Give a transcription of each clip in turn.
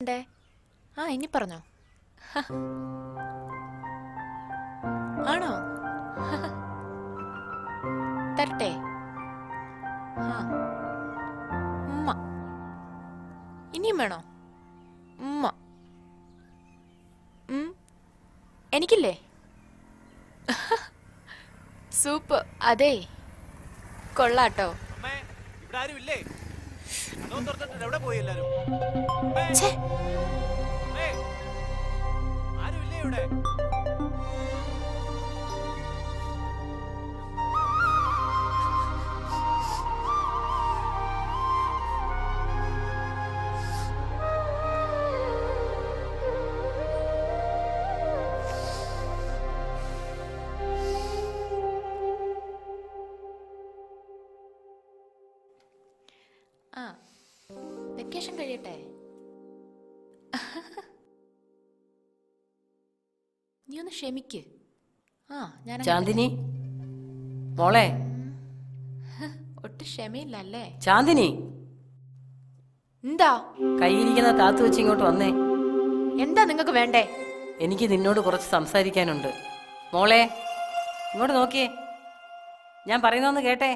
ഉണ്ടേ ആ ഇനി പറഞ്ഞോ. ആണോ? തരട്ടെ. ആ ഉമ്മ. ഇനിയും വേണോ? ഉമ്മ. ഉം. എനിക്കില്ലേ? സൂപ്പ്. അതെ. കൊള്ളാട്ടോ. അമ്മേ ഇവിടെ ആരും ഇല്ലേ എവിടെ പോയി എല്ലാരും? ഇവിടെ? കഴിയട്ടെ? നീ ഒന്ന് ക്ഷമിക്ക്. ആ ഞാൻ ചാന്ദിനി. മോളെ. ഒട്ടും ക്ഷമയില്ല അല്ലേ ചാന്ദിനി. എന്താ? കയ്യിരിക്കുന്ന താത്തു വെച്ച് ഇങ്ങോട്ട് വന്നേ. എന്താ നിങ്ങൾക്ക് വേണ്ടേ? എനിക്ക് നിന്നോട് കുറച്ച് സംസാരിക്കാനുണ്ട്. മോളെ ഇങ്ങോട്ട് നോക്കിയേ. ഞാൻ പറയുന്നൊന്ന് കേട്ടെ.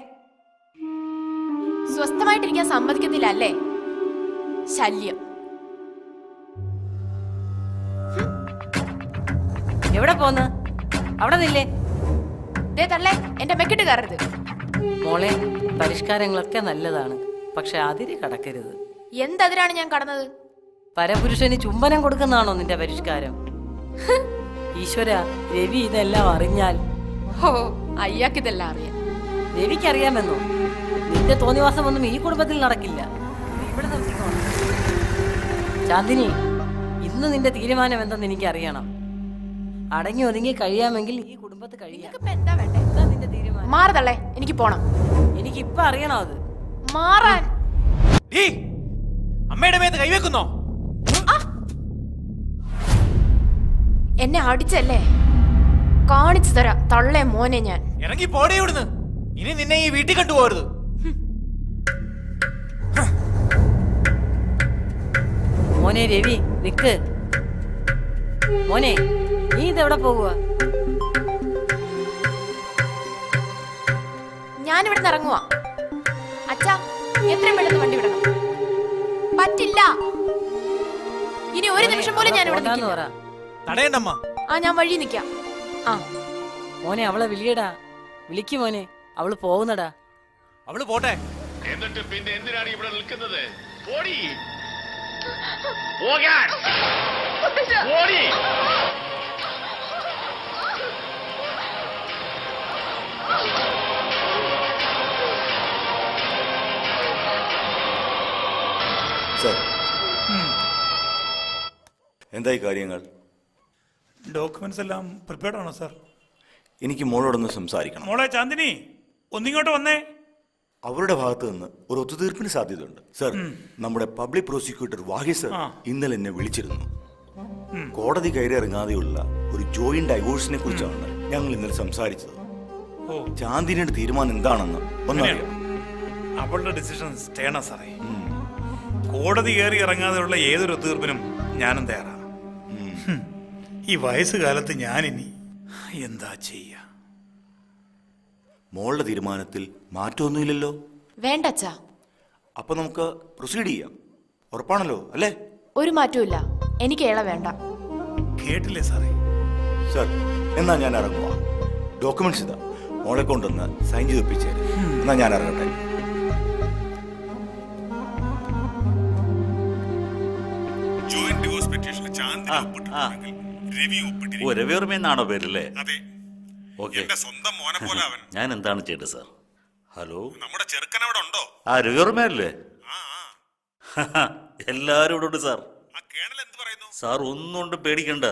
സ്വസ്ഥമായിട്ടിരിക്കാൻ സമ്മതിക്കത്തില്ല അല്ലേ? ശല്യം. എവിടെ പോന്ന്? അവിടെ നില്ലേ. ദേ തള്ളേ എന്റെ മെക്കിട്ട് കയറരുത്. മോളെ പരിഷ്കാരങ്ങളൊക്കെ നല്ലതാണ് പക്ഷെ അതിര് കടക്കരുത്. എന്തതിരാണ് ഞാൻ കടന്നത്? പരപുരുഷന് ചുംബനം കൊടുക്കുന്നതാണോ നിന്റെ പരിഷ്കാരം? ഈശ്വര രവി ഇതെല്ലാം അറിഞ്ഞാൽ ഓ അയ്യാക്കിതെല്ലാം അറിയാം. രവിക്കറിയാമെന്നോ? നിന്റെ തോന്നിവാസം ഒന്നും ഈ കുടുംബത്തിൽ നടക്കില്ല. ചാന്ദിനി ഇന്ന് നിന്റെ തീരുമാനം എന്തെന്ന് എനിക്ക് അറിയണം അടങ്ങി ഒതുങ്ങി കഴിയാമെങ്കിൽ ഈ കുടുംബത്ത് കഴിയാം. എന്താ നിന്റെ തീരുമാനം. എനിക്ക് പോണം. എനിക്ക് ഇപ്പൊ അറിയണം അത്? മാറാൻ. അമ്മയുടെ മേത്ത് കൈവെക്കുന്നോ? എന്നെ അടിച്ചല്ലേ? കാണിച്ചു തരാം തള്ളേ മോനെ ഞാൻ. ഇറങ്ങി പോടേ ഇവിടുന്ന്. ഇനി നിന്നെ ഈ വീട്ടിൽ കണ്ടുപോകരുത്. മോനെ രവി നിക്ക്. മോനെ നീ ഇതെവിടെ പോകുക ഞാൻ ഇവിടെ ഇറങ്ങുവാ. അച്ഛാ എത്രയും പെട്ടെന്ന് വണ്ടി വിടണം. പറ്റില്ല. ഇനി ഒരു നിമിഷം പോലും ഞാൻ ഇവിടെ നിൽക്കില്ല. തടയണ്ടമ്മ. ആ ഞാൻ വഴി നിക്കാം. ആ. മോനെ അവളെ വിളിയടാ. വിളിക്ക് മോനെ. അവൾ പോകുന്നടാ. അവൾ പോട്ടെ. എന്നിട്ട് പിന്നെ എന്തിനാണ് ഇവിടെ നിൽക്കുന്നത്? പോടി. പോകാൻ. സർ. എന്തായി കാര്യങ്ങൾ? ഡോക്യുമെന്റ്സ് എല്ലാം പ്രിപ്പയർഡ് ആണോ സാർ? എനിക്ക് മോളോടൊന്ന് സംസാരിക്കണം. മോളെ ചാന്ദിനി ഒന്നിങ്ങോട്ട് വന്നേ. അവരുടെ ഭാഗത്ത് നിന്ന് ഒരു ഒത്തുതീർപ്പിന് സാധ്യതയുണ്ട്. സർ നമ്മുടെ പബ്ലിക് പ്രോസിക്യൂട്ടർ വാഹി സർ ഇന്നലെ എന്നെ വിളിച്ചിരുന്നു. കോടതി കയറി ഇറങ്ങാതെയുള്ള ഒരു ജോയിന്റ് ഡൈവോഴ്സിനെ കുറിച്ചാണ് ഞങ്ങൾ ഇന്നലെ സംസാരിച്ചത്. ചാന്ദിനിയുടെ തീരുമാനം എന്താണെന്ന് ഒന്നറിയാം. അവളുടെ ഡിസിഷൻ സ്റ്റേണ സാറേ. കോടതി കയറി ഇറങ്ങാതെയുള്ള ഏതൊരു ഒത്തുതീർപ്പിനും ഞാനും തയ്യാറാണ്. ഈ വയസ്സുകാലത്ത് ഞാനിനി എന്താ ചെയ്യ? മോളുടെ തീരുമാനത്തിൽ മാറ്റമൊന്നുമില്ലല്ലോ. വേണ്ട അച്ഛാ അപ്പൊ നമുക്ക് പ്രൊസീഡ് ചെയ്യാം. ഉറപ്പാണല്ലോ അല്ലേ? ഒരു മാറ്റവും എനിക്ക് ഏള വേണ്ട. കേട്ടില്ലേ സാറേ? സർ എന്നാ ഞാൻ ഇറങ്ങുക ഡോക്യുമെന്റ്സ് ഇതാ. മോളെ കൊണ്ടൊന്ന് സൈൻ ചെയ്ത് ഒപ്പിച്ചേര്. എന്നാ ഞാൻ ഇറങ്ങട്ടെ. രവി ഒപ്പിട്ടിരിക്കും ഓ രവിവർമ്മയെന്നാണോ പേരല്ലേ അതെ. എന്റെ സ്വന്തം മോനെ പോലെ അവൻ. ഞാൻ എന്താണ് ചെയ്യേണ്ടത് സാർ? ഹലോ? നമ്മുടെ ചെറുക്കൻ അവിടെ ഉണ്ടോ? ആ രവിവർമ്മയല്ലേ? ആ ആ. എല്ലാരും ഇവിടെ ഉണ്ട് സാർ. ആ കേണൽ എന്ത് പറയുന്നു? സാർ ഒന്നും കൊണ്ട് പേടിക്കണ്ട.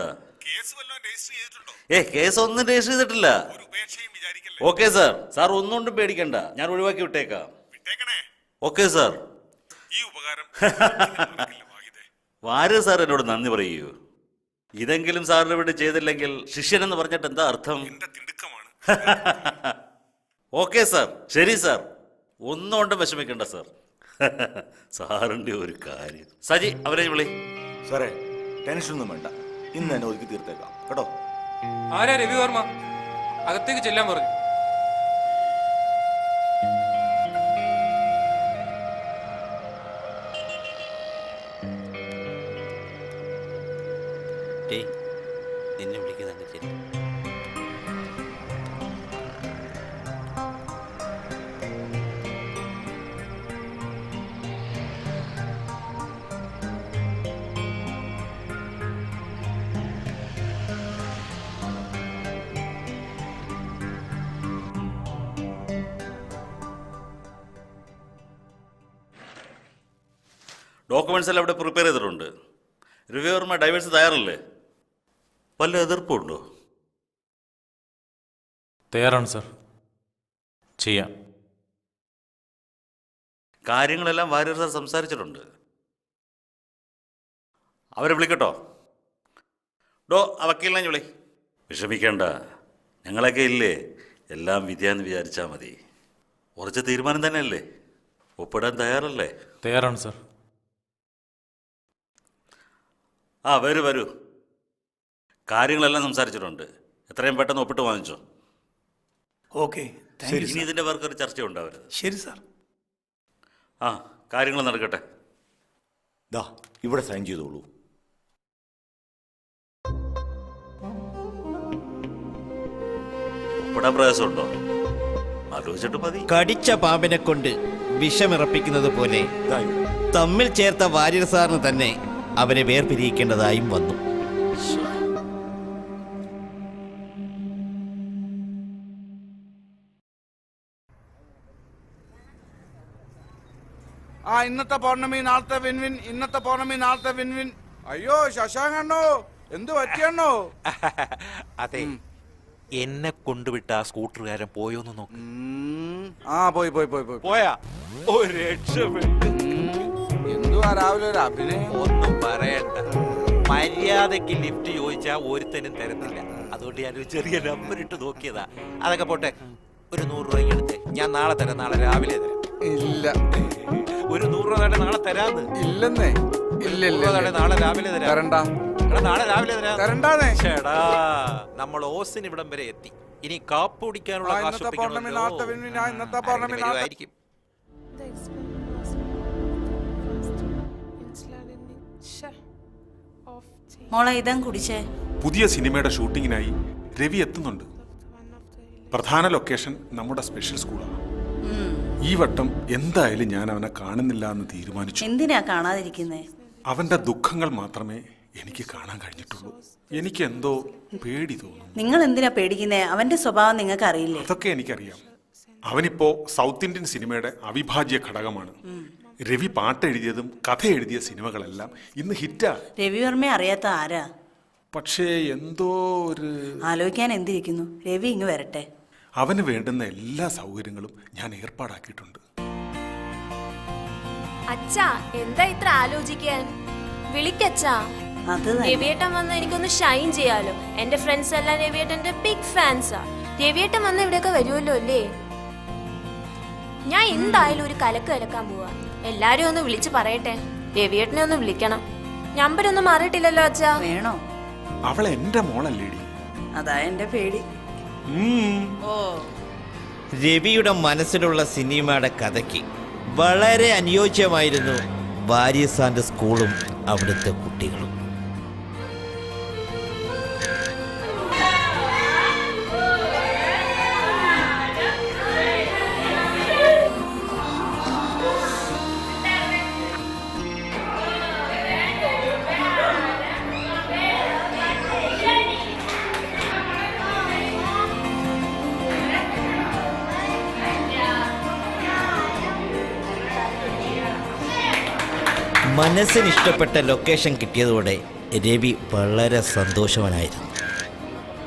കേസ് വല്ലതും രജിസ്റ്റർ ചെയ്തിട്ടുണ്ടോ? ഏ കേസ് ഒന്നും രജിസ്റ്റർ ചെയ്തിട്ടില്ല. ഒരു ഉപേക്ഷയും വിചാരിക്കല്ലേ? Okay sir. സാർ ഒന്നും കൊണ്ട് പേടിക്കണ്ട. ഞാൻ ഒഴിവാക്കി വിട്ടേക്കാം. വിട്ടേക്കണേ. Okay sir. ഈ ഉപകാരം വാഹിദേ. സാർ എന്നോട് നന്ദി പറയൂ. ഇതെങ്കിലും സാറിന് വേണ്ടി ചെയ്തില്ലെങ്കിൽ ശിഷ്യൻ എന്ന് പറഞ്ഞിട്ട് എന്താ അർത്ഥം? എന്റെ ഓക്കെ സാർ ശരി സാർ ഒന്നും കൊണ്ടും വിഷമിക്കണ്ട സാർ സാറിന്റെ ഒരു കാര്യം. സജി അവരെ വിളി. സാറേ ടെൻഷനൊന്നും വേണ്ട. ഇന്ന് തന്നെ ഒതുക്കി തീർത്തേക്കാം. കേട്ടോ? ആരാ രവിവർമ്മ അകത്തേക്ക് ചെല്ലാൻ പറഞ്ഞു. നിന്നെ ഡോക്യുമെന്റ്സ് എല്ലാം അവിടെ പ്രിപ്പയർ ചെയ്തിട്ടുണ്ട്. റിവ്യൂവർമാർ ഡൈവേഴ്സ് തയ്യാറല്ലേ? വല്ല എതിർപ്പുണ്ടോ തയ്യാറാണ് സർ. ചെയ്യാം. കാര്യങ്ങളെല്ലാം വാര്യർ സാർ സംസാരിച്ചിട്ടുണ്ട്. അവരെ വിളിക്കട്ടോ. ഡോ ആ വക്കീലിനെ വിളി. വിഷമിക്കേണ്ട. ഞങ്ങളൊക്കെ ഇല്ലേ? എല്ലാം വിധിയാന്ന് വിചാരിച്ചാൽ മതി. ഉറച്ച തീരുമാനം തന്നെയല്ലേ? ഒപ്പിടാൻ തയ്യാറല്ലേ? തയ്യാറാണ് സർ. ആ വരൂ വരൂ. കാര്യങ്ങളെല്ലാം സംസാരിച്ചിട്ടുണ്ട്. എത്രയും പെട്ടെന്ന് ഒപ്പിട്ട് വാങ്ങിച്ചോ. ഓക്കെ ഇനി. ഇതിന്റെ പേർക്ക് ഒരു ചർച്ച ഉണ്ടാവരുത്. ശരി സാർ ആ കാര്യങ്ങൾ നടക്കട്ടെ. ദാ ഇവിടെ സൈൻ ചെയ്തോളൂ. ഒപ്പിടാൻ പ്രയാസമുണ്ടോ? ആലോചിച്ചിട്ട് മതി. കടിച്ച പാമ്പിനെ കൊണ്ട് വിഷമിറപ്പിക്കുന്നത് പോലെ തമ്മിൽ ചേർത്ത വാര്യർ സാറിന് തന്നെ അവരെ വേർപിരിയിക്കേണ്ടതായും വന്നു. ആ ഇന്നത്തെ പൗർണമി നാളത്തെ വിൻവിൻ ഇന്നത്തെ പൗർണമി നാളത്തെ വിൻവിൻ. അയ്യോ ശശാങ്കണ്ണോ എന്ത് പറ്റിയണ്ണോ? അതെ എന്നെ കൊണ്ടുവിട്ട ആ സ്കൂട്ടറുകാരൻ പോയോന്ന് നോക്ക്. ആ പോയി പോയി പോയി പോയി പോയാ. ഒരു രക്ഷപ്പെട്ടു എന്തുവാ രാവിലെ ഒരു അഭിനയം ഒന്നും പറയണ്ട. മര്യാദയ്ക്ക് ലിഫ്റ്റ് ചോദിച്ചാൽ ഒരുത്തനും തരത്തില്ല. അതുകൊണ്ട് ഞാൻ ഒരു ചെറിയ നമ്പർ ഇട്ട് നോക്കിയതാ. അതൊക്കെ പോട്ടെ ഒരു നൂറ് രൂപ എടുത്ത്. ഞാൻ നാളെ തരാം നാളെ രാവിലെ തരാം. ഇല്ല. ഒരു നൂറ് രൂപ തന്നെ നാളെ തരാന്ന്. ഇല്ലെന്നേ. ഇല്ല ഇല്ല നാളെ രാവിലെ തരാം. തരണ്ട. എടാ, നാളെ രാവിലെ തരാം. തരണ്ടാന്നേ. ചേടാ നമ്മൾ ഓസിന് ഇവിടം വരെ എത്തി. ഇനി കാപ്പ് കുടിക്കാനുള്ള കാശ് ഇന്നത്തെ പൗർണമി നാളത്തെ വിൻവിൻ ആ ഇന്നത്തെ പൗർണമി നാളത്തെ. വരുമായിരിക്കും മോളെ ഇതം കുടിച്ചേ. പുതിയ സിനിമയുടെ ഷൂട്ടിങ്ങിനായി രവി എത്തുന്നുണ്ട്. പ്രധാന ലൊക്കേഷൻ നമ്മുടെ സ്പെഷ്യൽ സ്കൂളാണ്. ഈ വട്ടം എന്തായാലും ഞാൻ അവനെ കാണുന്നില്ല എന്ന് തീരുമാനിച്ചു. എന്തിനാ കാണാതിരിക്കുന്നേ? അവന്റെ ദുഃഖങ്ങൾ മാത്രമേ എനിക്ക് കാണാൻ കഴിഞ്ഞിട്ടുള്ളൂ. എനിക്ക് എന്തോ പേടി തോന്നുന്നു. നിങ്ങൾ എന്തിനാ പേടിക്കുന്നേ? അവന്റെ സ്വഭാവം നിങ്ങൾക്ക് അറിയില്ലേ അതൊക്കെ എനിക്കറിയാം. അവനിപ്പോ സൗത്ത് ഇന്ത്യൻ സിനിമയുടെ അവിഭാജ്യ ഘടകമാണ്. രവി പാട്ട് എഴുതിയതും കഥ എഴുതിയ സിനിമകളെല്ലാം ഇന്ന് ഹിറ്റാ. രവിവർമ്മ അറിയാത്ത ആരാ? പക്ഷേ എന്തോ ഒരു ആലോചിക്കാൻ എന്തിരിക്കുന്നു? രവി ഇങ്ങ് വരട്ടെ. അവന് വേണ്ടുന്ന എല്ലാ സൗകര്യങ്ങളും ഞാൻ ഏർപ്പാടാക്കിയിട്ടുണ്ട്. അച്ഛാ എന്താ ഇത്ര ആലോചിക്കാൻ? വിളിക്കച്ചാ. അത് തന്നെ. രവിയേട്ടൻ വന്ന് എനിക്കൊന്ന് ഷൈൻ ചെയ്യാലോ. എന്റെ ഫ്രണ്ട്സ് എല്ലാം രവിയേട്ടന്റെ ബിഗ് ഫാൻസാ രവിയേട്ടൻ വന്ന് ഇവിടെയൊക്കെ വരുമല്ലോ അല്ലേ? ഞാൻ എന്തായാലും ഒരു കലക്ക് കലക്കാൻ പോവാ. എല്ലാരും ഒന്ന് വിളിച്ചു പറയട്ടെ. രവിയേട്ടനെ ഒന്ന് വിളിക്കണം. നമ്പർ ഒന്നും മാറിയിട്ടില്ലല്ലോ അച്ഛാ. വേണോ? അവൾ എന്റെ മോളല്ലേടി. അതാ എന്റെ പേടി. ഓ. രവിയുടെ മനസ്സിലുള്ള സിനിമയുടെ കഥയ്ക്ക് വളരെ അനുയോജ്യമായിരുന്നു വാര്യസാന്റെ സ്കൂളും അവിടുത്തെ കുട്ടികളും. മനസ്സിന് ഇഷ്ടപ്പെട്ട ലൊക്കേഷൻ കിട്ടിയതോടെ രവി വളരെ സന്തോഷവാനായിരുന്നു.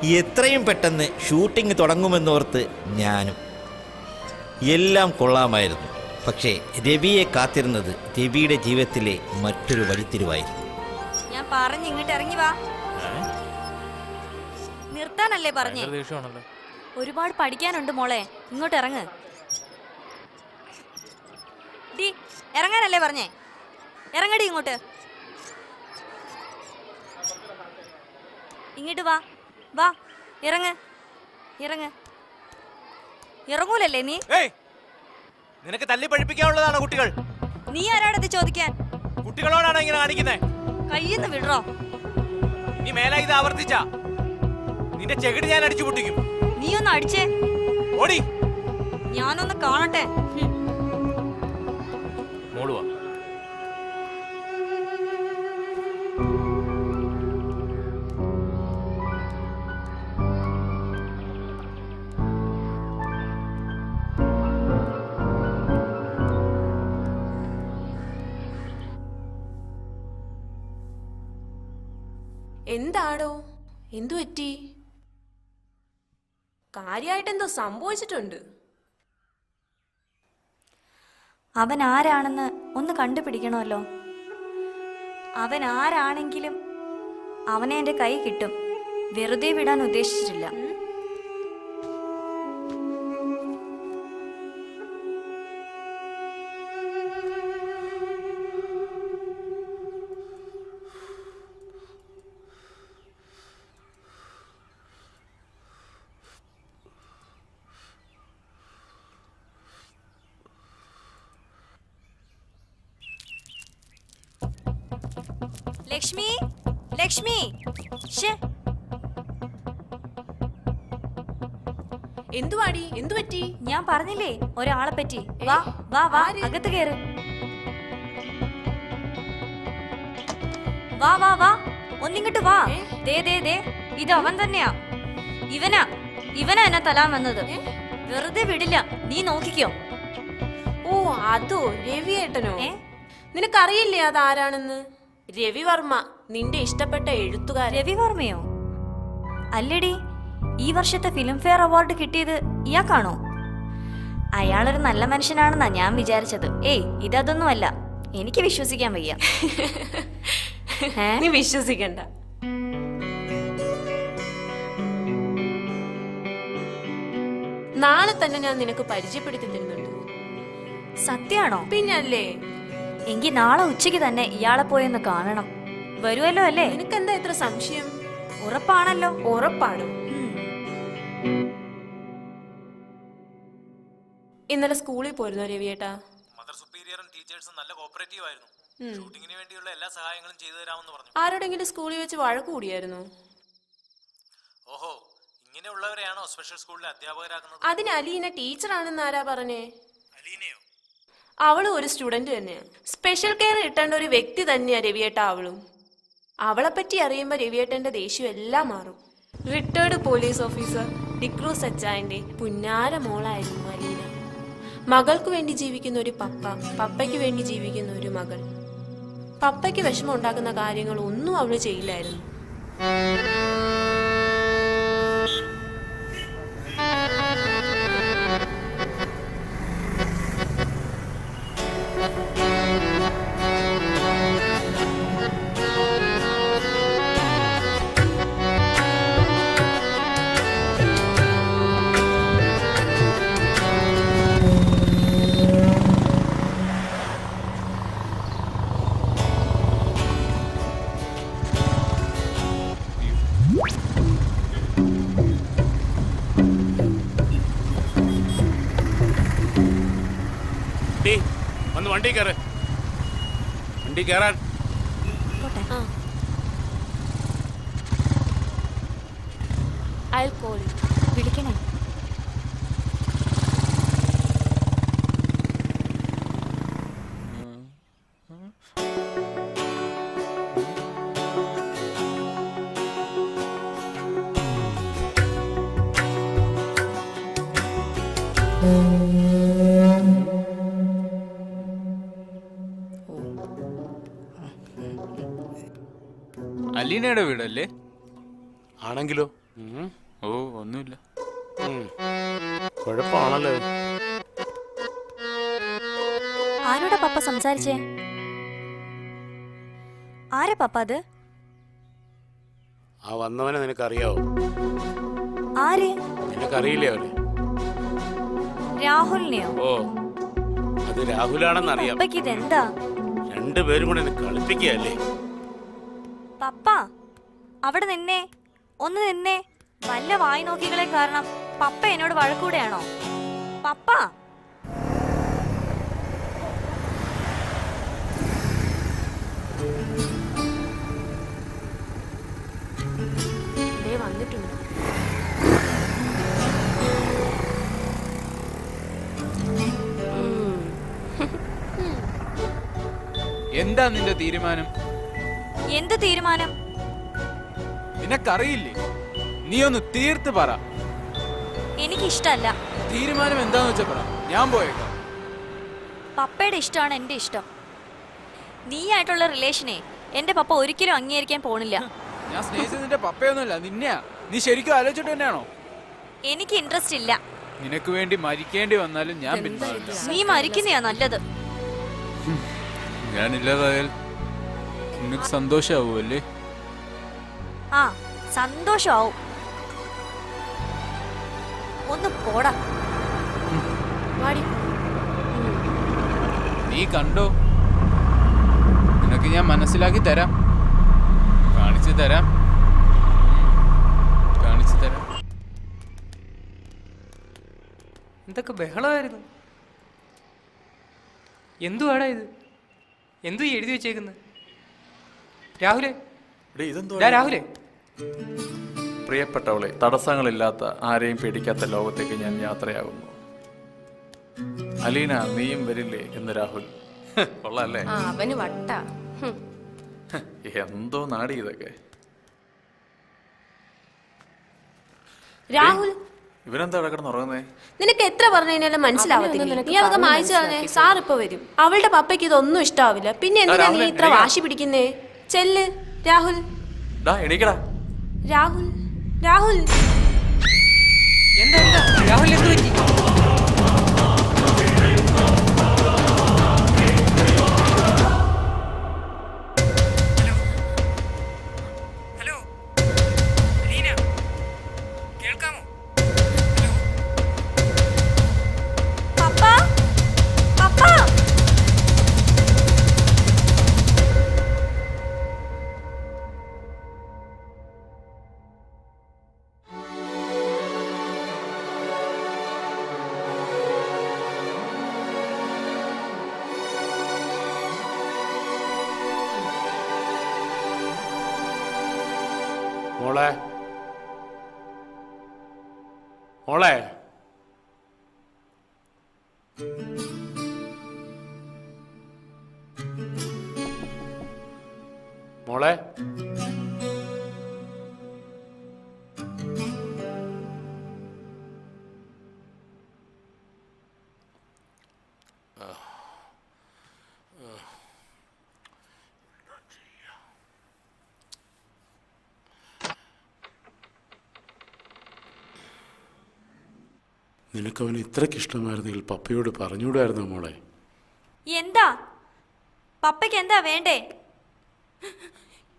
എത്രയും പെട്ടെന്ന് ഷൂട്ടിംഗ് തുടങ്ങുമെന്നോർത്ത് ഞാനും. എല്ലാം കൊള്ളാമായിരുന്നു. പക്ഷേ രവിയെ കാത്തിരുന്നത് രവിയുടെ ജീവിതത്തിലെ മറ്റൊരു വഴിത്തിരിവായിരുന്നു. ഞാൻ പറഞ്ഞു ഇങ്ങോട്ട് ഇറങ്ങി വാ. നിർത്താനല്ലേ പറഞ്ഞേ? ഒരുപാട് പഠിക്കാനുണ്ട് മോളെ. ഇങ്ങോട്ട് ഇറങ്ങ്. ഇറങ്ങാനല്ലേ പറഞ്ഞേ? ഇറങ്ങടി ഇങ്ങോട്ട്. ഇങ്ങോട്ട് വാ വാ ഇറങ്ങ് ഇറങ്ങ്. ഇറങ്ങൂലല്ലേ നീ? നിനക്ക് തല്ലി പഠിപ്പിക്കാനുള്ളതാണ് കുട്ടികൾ? നീ ആരാടത് ചോദിക്കാൻ? കുട്ടികളോടാണ് ഇങ്ങനെ കാണിക്കുന്നത് കയ്യിന്ന് വിടറോ. നീ മേലെ ഇത് ആവർത്തിച്ച. നിന്റെ ചെകിട് ഞാൻ അടിച്ചു പൊട്ടിക്കും. നീ ഒന്ന് അടിച്ചേ. ഓടി. ഞാനൊന്ന് കാണട്ടെ. മോളുവാ എന്താടോ? എന്തു പറ്റി? കാര്യമായിട്ട് എന്തോ സംഭവിച്ചിട്ടുണ്ട്. അവൻ ആരാണെന്ന് ഒന്ന് കണ്ടുപിടിക്കണമല്ലോ. അവൻ ആരാണെങ്കിലും അവനെ എന്റെ കൈ കിട്ടും. വെറുതെ വിടാൻ ഉദ്ദേശിച്ചിട്ടില്ല. ലക്ഷ്മി ലക്ഷ്മി. എന്തുവാടി? എന്തു പറ്റി? ഞാൻ പറഞ്ഞില്ലേ ഒരാളെ പറ്റി. വാ വാ വാ? അകത്ത് കയറ് വാ വാ വാ ഒന്നിങ്ങോട്ട് വാ? ദേ ദേ ദേ ഇത് അവൻ തന്നെയാ. ഇവനാ ഇവനാ എന്നെ തലാൻ വന്നത്. വെറുതെ വിടില്ല നീ നോക്കിക്കോ. ഓ അതോ രവിയേട്ടനോ? നിനക്കറിയില്ലേ അതാരാണെന്ന് രവിവർമ്മ നിന്റെ ഇഷ്ടപ്പെട്ട എഴുത്തുകാരൻ. രവിവർമ്മയോ? അല്ലടി ഈ വർഷത്തെ ഫിലിംഫെയർ അവാർഡ് കിട്ടിയത് ഇയാൾക്കാണോ? അയാളൊരു നല്ല മനുഷ്യനാണെന്നാ ഞാൻ വിചാരിച്ചത്. ഏയ് ഇതൊന്നുമല്ല എനിക്ക് വിശ്വസിക്കാൻ വയ്യ? നീ വിശ്വസിക്കണ്ട. നാളെ തന്നെ ഞാൻ നിനക്ക് പരിചയപ്പെടുത്തി തരുന്നുണ്ട്. സത്യാണോ പിന്നല്ലേ? എങ്കിൽ നാളെ ഉച്ചയ്ക്ക് തന്നെ ഇയാളെ പോയൊന്ന് കാണണം. വരുമല്ലോ അല്ലേ? നിനക്കെന്താ ഇത്ര സംശയം? ഉറപ്പാണല്ലോ. ഉറപ്പാണ്. ഇന്നലെ സ്കൂളിൽ പോയിരുന്നോ രവിയേട്ടാ മദർ സുപ്പീരിയറും ടീച്ചേഴ്സും നല്ല കോപ്പറേറ്റീവ് ആയിരുന്നു. ഷൂട്ടിങ്ങിന് വേണ്ടിയുള്ള എല്ലാ സഹായങ്ങളും ചെയ്തു തരാമെന്ന് പറഞ്ഞു. ആരോടെങ്കിലും സ്കൂളിൽ വെച്ച് വഴക്ക് കൂടിയായിരുന്നു? ഓഹോ ഇങ്ങനെയുള്ളവരെയാണോ സ്പെഷ്യൽ സ്കൂളിലെ അധ്യാപകരാക്കുന്നത്? അതിന് അലീന ടീച്ചറാണെന്ന് ആരാ പറഞ്ഞേ? അവളും ഒരു സ്റ്റുഡന്റ് തന്നെയാണ് സ്പെഷ്യൽ കെയർ കിട്ടേണ്ട ഒരു വ്യക്തി തന്നെയാണ് രവിയേട്ട അവളും. അവളെ പറ്റി അറിയുമ്പോൾ രവിയേട്ടന്റെ ദേഷ്യം എല്ലാം മാറും. റിട്ടയർഡ് പോലീസ് ഓഫീസർ ഡിക്രൂ സച്ചായന്റെ പുന്നാര മോളായിരുന്നു അലീന. മകൾക്ക് വേണ്ടി ജീവിക്കുന്ന ഒരു പപ്പ പപ്പയ്ക്ക് വേണ്ടി ജീവിക്കുന്ന ഒരു മകൾ. പപ്പയ്ക്ക് വിഷമം ഉണ്ടാക്കുന്ന കാര്യങ്ങൾ ഒന്നും അവൾ ചെയ്യില്ലായിരുന്നു. വന്ന് വണ്ടി അലീനയുടെ വീടല്ലേ? ആണെങ്കിലോ? ഓ ഒന്നുമില്ല. കുഴപ്പമാണല്ലോ. ആരോടാ പപ്പ സംസാരിച്ചേ? ആരാ പപ്പ അത്? ആ വന്നവനെ നിനക്കറിയാവോ? ആര്? നിനക്കറിയില്ലേ അവനെ? രാഹുലിനെയോ? ഓ അത് രാഹുലാണെന്നറിയാം. അറിയാം ഇതെന്താ? രണ്ടുപേരും കൂടെ എന്നെ കളിപ്പിക്കുകയല്ലേ? അവിടെ നിന്നേ ഒന്ന് നിന്നേ വല്ല വായി നോക്കികളെ കാരണം പപ്പ എന്നോട് വഴക്കൂടെയാണോ? പപ്പ! വന്നിട്ടുണ്ട്. എന്താ നിന്റെ തീരുമാനം? എന്ത് തീരുമാനം? നിനക്കറിയില്ലേ? നീ ഒന്ന് തീർത്ത് പറ. എനിക്കിഷ്ടല്ല. തീരുമാനം എന്താന്ന് വെച്ചാ പറ. ഞാൻ പോയേക്കാം. പപ്പയുടെ ഇഷ്ടമാണ് എന്റെ ഇഷ്ടം. നീയായിട്ടുള്ള റിലേഷനെ എന്റെ പപ്പ ഒരിക്കലും അംഗീകരിക്കാൻ പോണില്ല. ഞാൻ സ്നേഹിച്ചതിന്റെ പപ്പയൊന്നുമല്ല നിന്നെയാ. നീ ശരിക്കും ആലോചിച്ചിട്ട് തന്നെയാണോ? എനിക്ക് ഇൻട്രസ്റ്റ് ഇല്ല. നിനക്ക് വേണ്ടി മരിക്കേണ്ടി വന്നാലും ഞാൻ പിന്മാറില്ല നീ മരിക്കുന്നയാ നല്ലത്. ഞാനില്ലാതായാൽ നിനക്ക് സന്തോഷാവുമല്ലേ ആ സന്തോഷമാവും. ഒന്ന് പോടാ. വാടി. നീ കണ്ടോ? നിനക്ക് ഞാൻ മനസ്സിലാക്കി തരാം. കാണിച്ചു തരാം. കാണിച്ചു തരാം. എന്തൊക്കെ ബഹളമായിരുന്നു? എന്തുവാടാ ഇത്? എന്തു എഴുതി വെച്ചേക്കുന്നത് രാഹുലേ? രാഹുലേ. പ്രിയപ്പെട്ടവളെ തടസ്സങ്ങളില്ലാത്ത ആരെയും പേടിക്കാത്ത ലോകത്തേക്ക് ഞാൻ യാത്രയാകുന്നു. അലീന നീയും വരില്ലേ എന്ന് രാഹുൽ. കൊള്ളാല്ലേ? അവന് വട്ട. എന്തോ നാടി ഇതൊക്കെ. രാഹുൽ. കിടന്നുറങ്ങുന്നേ നിനക്ക് എത്ര പറഞ്ഞാലും കഴിഞ്ഞാലും മനസ്സിലാവത്തില്ല നീ അതൊക്കെ മായച്ചു കളഞ്ഞേ. സാർ ഇപ്പൊ വരും. അവളുടെ പപ്പയ്ക്ക് ഇതൊന്നും ഇഷ്ടാവില്ല. പിന്നെ എന്തിനാ നീ ഇത്ര വാശി പിടിക്കുന്നേ? ചെല്ല് രാഹുൽ. എണീക്കടാ. രാഹുൽ. രാഹുൽ. എന്താ രാഹുൽ എന്ത് പറ്റി? മോളെ. മോളെ. മോളെ. ഇത്രയ്ക്ക് ഇഷ്ടമായിരുന്നെങ്കിൽ പപ്പയോട് പറഞ്ഞുകൂടായിരുന്നു മോളെ. എന്താ? പപ്പയ്ക്ക് എന്താ വേണ്ടേ?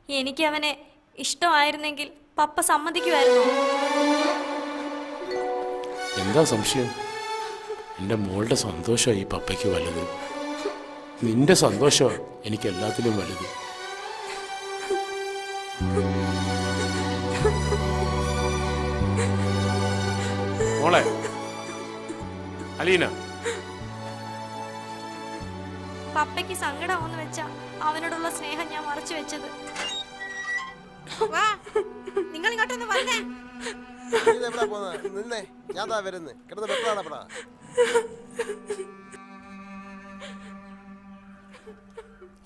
എനിക്ക് അവനെ ഇഷ്ടമായിരുന്നെങ്കിൽ പപ്പ സമ്മതിക്കുമായിരുന്നു. എന്താ സംശയം? എന്റെ മോളുടെ സന്തോഷമാണ് ഈ പപ്പയ്ക്ക് വലുത്. നിന്റെ സന്തോഷമാണ് എനിക്ക് എല്ലാത്തിലും വലുത്. മോളെ അലീന. പപ്പയ്ക്ക് സങ്കടമാവെന്ന് വെച്ചാ അവനോടുള്ള സ്നേഹം ഞാൻ മറച്ചു വെച്ചത്. നിങ്ങൾ ഇങ്ങോട്ടൊന്ന് വന്നേ. നിന്നേ ഞാൻ വരുന്നു. കിടന്ന് വെട്ടാണപ്പടാ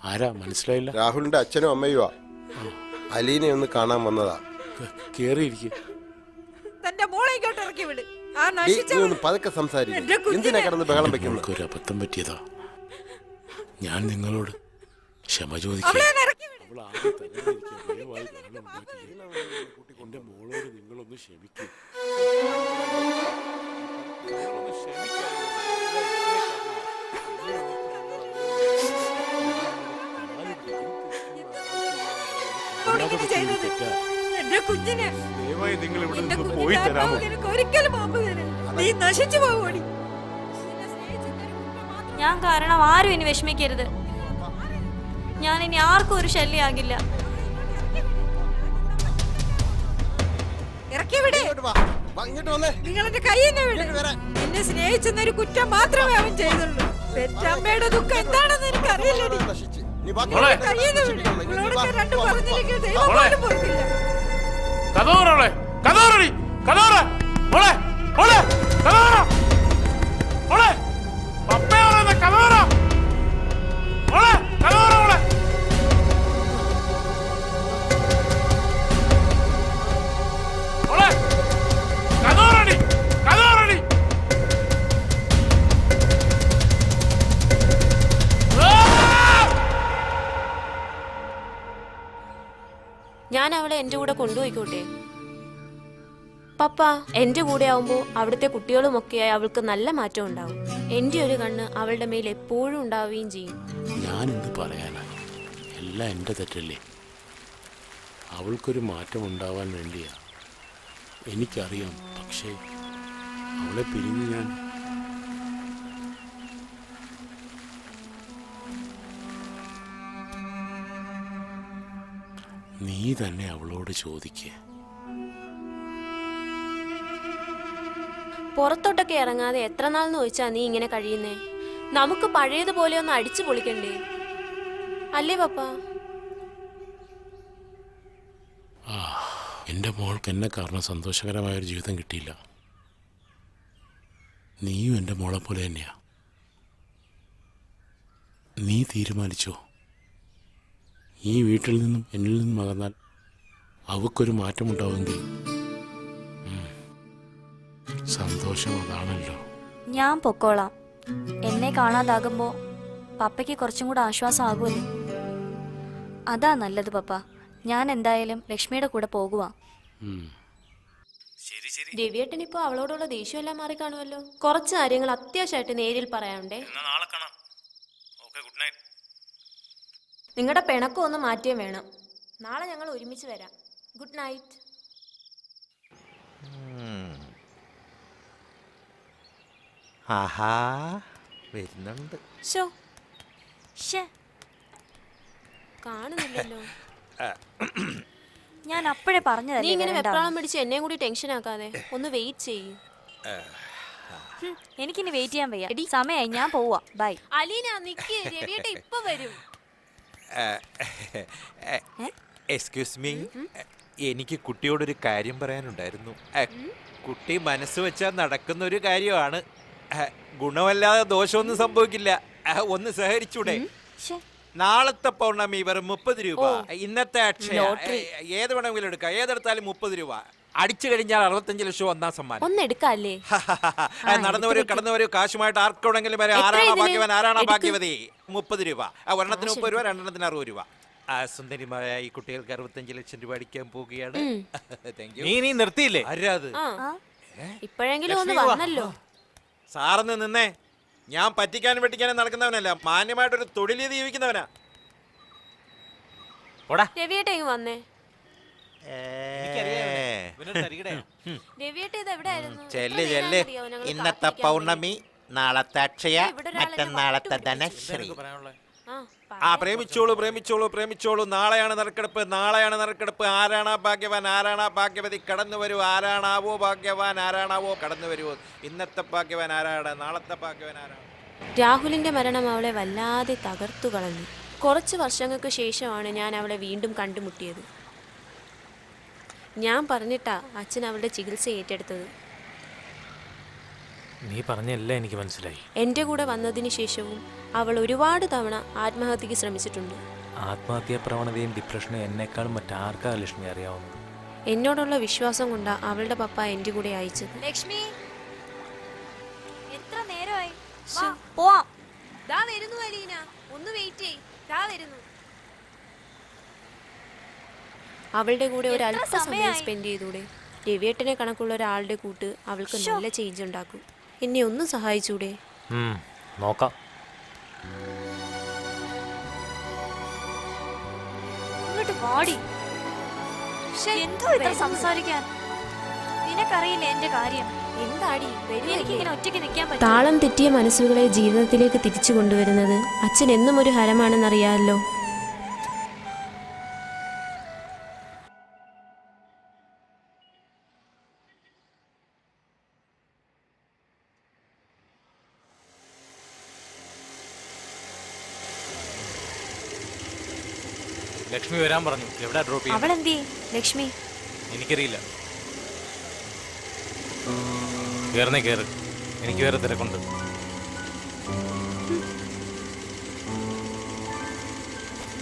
ആരാ? മനസ്സിലായില്ല. രാഹുലിന്റെ അച്ഛനും അമ്മയുവാ. അലീനെ ഒന്ന് കാണാൻ വന്നതാ. കേറിയിരിക്കും. തന്റെ മോളെ ഇങ്ങോട്ട് ഇറക്കി വിട്. ആ നശിച്ചു ഒന്ന് പതുക്കെ സംസാരിക്കും. എന്തിനാ കിടന്ന് ബഹളം വെക്കുന്നത് അബദ്ധം പറ്റിയതാ. ഞാൻ നിങ്ങളോട് ക്ഷമ ചോദിക്കും. എന്റെ മോളോട് നിങ്ങളൊന്ന് ക്ഷമിക്കും. എന്റെ കുഞ്ഞിനെ. ദയവായി നിങ്ങൾ ഇവിടെ നിന്ന് പോയി കുഞ്ഞിന്റെ തരാമോ ആത്മാവ് നിനക്ക് ഒരിക്കലും മാപ്പ് തരില്ല. നീ നശിച്ചു പോകോടി ഞാൻ കാരണം ആരും ഇനി വിഷമിക്കരുത്. ഞാൻ ഇനി ആർക്കും ഒരു ശല്യമാകില്ല കൈ തന്നെ വിട്. എന്നെ സ്നേഹിച്ചെന്നൊരു കുറ്റം മാത്രമേ അവൻ ചെയ്തുള്ളൂ. പെറ്റമ്മയുടെ ദുഃഖം എന്താണെന്ന് എനിക്ക് അറിയില്ലടി വിട്. ഇവളോടൊക്കെ രണ്ടു പറഞ്ഞില്ലെങ്കിൽ ദൈവം പോലും പൊറുക്കില്ല കഥോറോളെ കഥോറടി കഥോറ മോളെ മോളെ കഥോറ മോളെ. എന്റെ കൂടെ കൊണ്ടുപോയിക്കോട്ടെ? പപ്പ എന്റെ കൂടെ ആവുമ്പോ അവിടുത്തെ കുട്ടികളും ഒക്കെയായി അവൾക്ക് നല്ല മാറ്റം ഉണ്ടാവും. എന്റെ ഒരു കണ്ണ് അവളുടെ മേൽ എപ്പോഴും ഉണ്ടാവുകയും ചെയ്യും. ഞാൻ എന്ത് പറയാനാ? എല്ലാം എന്റെ തെറ്റല്ലേ? അവൾക്കൊരു മാറ്റം ഉണ്ടാവാൻ വേണ്ടിയാ. എനിക്കറിയാം പക്ഷേ അവളെ പിരിഞ്ഞ് ഞാൻ നീ തന്നെ അവളോട് ചോദിക്കേ. പുറത്തോട്ടൊക്കെ ഇറങ്ങാതെ എത്ര നാൾന്ന് ചോദിച്ചാ നീ ഇങ്ങനെ കഴിയുന്നേ? നമുക്ക് പഴയതുപോലെ ഒന്ന് അടിച്ചു പൊളിക്കണ്ടേ? അല്ലേ പപ്പ? എന്റെ മോൾക്ക് എന്നെ കാരണം സന്തോഷകരമായ ഒരു ജീവിതം കിട്ടിയില്ല. നീയും എന്റെ മോളെ പോലെ തന്നെയാ. നീ തീരുമാനിച്ചോ? ഈ വീട്ടിൽ നിന്നും എന്നിൽ നിന്നും അകന്നാൽ അവക്കൊരു മാറ്റമുണ്ടാവുമെങ്കിൽ സന്തോഷം അതാണല്ലോ. ഞാൻ പൊക്കോളാം. എന്നെ കാണാതാകുമ്പോ പപ്പയ്ക്ക് കുറച്ചും കൂടെ ആശ്വാസം ആകുമല്ലോ. അതാ നല്ലത് പപ്പ. ഞാൻ എന്തായാലും ലക്ഷ്മിയുടെ കൂടെ പോകുവാ. ഉം. രവിയേട്ടൻ ഇപ്പൊ അവളോടുള്ള ദേഷ്യമെല്ലാം മാറി കാണുമല്ലോ കുറച്ച് കാര്യങ്ങൾ അത്യാവശ്യമായിട്ട് നേരിൽ പറയാനുണ്ടേ. നാളെ കാണാം ഓക്കെ ഗുഡ് നൈറ്റ് നിങ്ങളുടെ പിണക്കം ഒന്ന് മാറ്റിയേ വേണം. നാളെ ഞങ്ങൾ ഒരുമിച്ച് വരാം. Good night. ആഹാ വരുന്നുണ്ട്. ഷോ ഷേ കാണുന്നില്ലല്ലോ. ഞാൻ അപ്പോഴേ നീ ഇങ്ങനെ. വെപ്രാളം പിടിച്ച് എന്നെയും കൂടി ടെൻഷൻ ആക്കാതെ ഒന്ന് വെയിറ്റ് ചെയ്യ്. എനിക്കിനി വെയിറ്റ് ചെയ്യാൻ വയ്യ. സമയായി ഞാൻ പോവാ. ബൈ അലീന നിക്ക് രവിയേട്ട ഇപ്പൊ വരും. എക്സ്ക്യൂസ് മീ എനിക്ക് കുട്ടിയോടൊരു കാര്യം പറയാനുണ്ടായിരുന്നു. കുട്ടി മനസ്സ് വെച്ചാൽ നടക്കുന്ന ഒരു കാര്യമാണ് ഗുണമല്ലാതെ ദോഷമൊന്നും സംഭവിക്കില്ല. ഒന്ന് സഹരിച്ചൂടെ നാളത്തെ പൗർണമി വെറും മുപ്പത് രൂപ. ഇന്നത്തെ അക്ഷയ. ഏത് വേണമെങ്കിലും എടുക്കാം. ഏതെടുത്താലും മുപ്പത് രൂപ. അടിച്ചു കഴിഞ്ഞാൽ അറുപത്തഞ്ച് ലക്ഷം ഒന്നാം സമ്മാനം. ഒന്ന് എടുക്കാല്ലേ? ആ, നടന്നു വരൂ കാശുമായിട്ട് ആർക്കെവിടെങ്കിലും വരെ ആരാണോ ഭാഗ്യവൻ ആരാണോ ഭാഗ്യവതി. മുപ്പത് രൂപ. ആ, ഒരെണ്ണത്തിന് മുപ്പത് രൂപ രണ്ടെണ്ണത്തിന് അറുപത് രൂപ. ആ സുന്ദരിമായ ഈ കുട്ടികൾക്ക് അറുപത്തഞ്ച് ലക്ഷം രൂപ അടിക്കാൻ പോവുകയാണ്. നീ നീ നിർത്തിയില്ലേ? ആരാ അത്? ഇപ്പോഴെങ്കിലും ഒന്ന്. വന്നല്ലോ. സാറിന്ന് നിന്നേ. ഞാൻ പറ്റിക്കാനും വെട്ടിക്കാനും നടക്കുന്നവനല്ല മാന്യമായിട്ടൊരു തൊഴിൽ ജീവിക്കുന്നവനാ. രവിയേട്ടേ ഇങ്ങ് വന്നേ. എത്ര ചെല്ല് ചെല്ല്. ഇന്നത്തെ പൗർണമി നാളത്തെ അക്ഷയ മറ്റന്നാളത്തെ ധനശ്രീ ആ, ആ പ്രേമിച്ചോളൂ പ്രേമിച്ചോളൂ പ്രേമിച്ചോളൂ. നാളെയാണ് നറുക്കെടുപ്പ്. നാളെയാണ് നറുക്കെടുപ്പ്. ആരാണാ ഭാഗ്യവാൻ? ആരാണാ ഭാഗ്യവതി? കടന്നു വരൂ. ആരാണാവോ ഭാഗ്യവാൻ? ആരാണാവോ കടന്നു വരുവോ ഇന്നത്തെ ഭാഗ്യവാൻ ആരാണ് നാളത്തെ ഭാഗ്യവാൻ ആരാണ് രാഹുലിന്റെ മരണം അവളെ വല്ലാതെ തകർത്തു കളഞ്ഞു. കുറച്ച് വർഷങ്ങൾക്ക് ശേഷമാണ് ഞാൻ അവളെ വീണ്ടും കണ്ടുമുട്ടിയത്. ഞാൻ പറഞ്ഞിട്ടാ അച്ഛൻ അവളുടെ ചികിത്സ ഏറ്റെടുത്തത്. നീ പറഞ്ഞല്ലേ എനിക്ക് മനസ്സിലായി. എന്റെ കൂടെ വന്നതിന് ശേഷവും അവൾ ഒരുപാട് തവണ ആത്മഹത്യക്ക് ശ്രമിച്ചിട്ടുണ്ട്. ആത്മഹത്യാ പ്രവണതയും ഡിപ്രഷനും എന്നെക്കാളും മറ്റാർക്കാ ലക്ഷ്മി അറിയാവുന്നത്? എന്നോടുള്ള വിശ്വാസം കൊണ്ടാ അവളുടെ പപ്പ എന്റെ കൂടെ അയച്ചത്. ലക്ഷ്മി എത്ര നേരമായി? വാ, പോവാം. ദാ വരുന്നു അലീന. ഒന്ന് വെയിറ്റ് ചെയ് ദാ വരുന്നു. അവളുടെ കൂടെ ഒരു അല്പ സമയം സ്പെൻഡ് ചെയ്തൂടെ? രവിയേട്ടനെ കണക്കുള്ള ഒരാളുടെ കൂട്ട് അവൾക്ക് നല്ല ചേഞ്ച് ഉണ്ടാക്കും. എന്നെ ഒന്ന് സഹായിച്ചൂടെ? നോക്കാം. ഇങ്ങോട്ട് വാടി. എന്തോ ഇത്ര സംസാരിക്കാൻ? നിനക്കറിയില്ല എന്റെ കാര്യം? എന്താടി എനിക്കിങ്ങനെ ഒറ്റയ്ക്ക് നിൽക്കാൻ പറ്റും താളം തെറ്റിയ മനസ്സുകളെ ജീവിതത്തിലേക്ക് തിരിച്ചു കൊണ്ടുവരുന്നത് അച്ഛൻ എന്നും ഒരു ഹരമാണെന്നറിയാമല്ലോ. ലക്ഷ്മി വരാൻ പറഞ്ഞു. എവിടെ ഡ്രോപ്പ് ചെയ്യാൻ എന്തി ലക്ഷ്മി? എനിക്കറിയില്ല. കയറുന്നേ കേറ്. എനിക്ക് വേറെ തിരക്കുണ്ട്.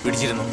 പിടിച്ചിരുന്നു.